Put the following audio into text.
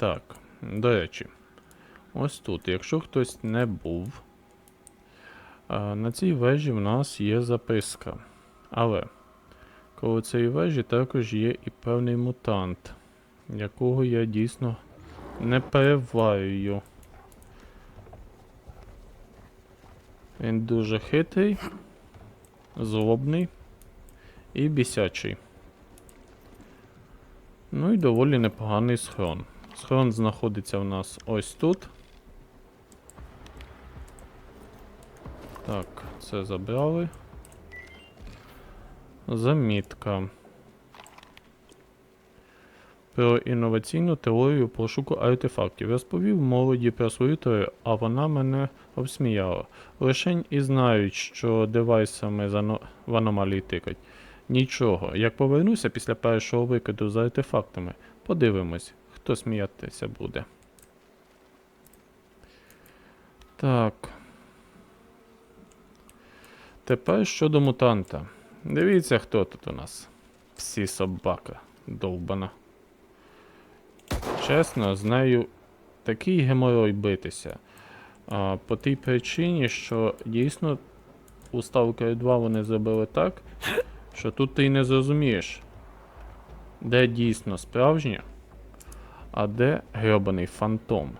Так, до речі, ось тут, якщо хтось не був, на цій вежі в нас є записка. Але коло цієї вежі також є і певний мутант, якого я дійсно не переварюю. Він дуже хитрий, злобний і бісячий. Ну і доволі непоганий схрон. Схрон знаходиться в нас ось тут. Так, це забрали. Замітка. Про інноваційну теорію пошуку артефактів. Розповів молоді про свою теорію, а вона мене обсміяла. Лишень і знають, що девайсами в аномалії тикать. Нічого. Як повернуся після першого викиду з артефактами, подивимось, хто сміятися буде. Так. Тепер щодо мутанта. Дивіться, хто тут у нас. Всі собака довбана. Чесно, з нею такий геморой битися. А, по тій причині, що дійсно у Stalker 2 вони зробили так, що тут ти й не зрозумієш, де дійсно справжнє, а де грьобаний фантом.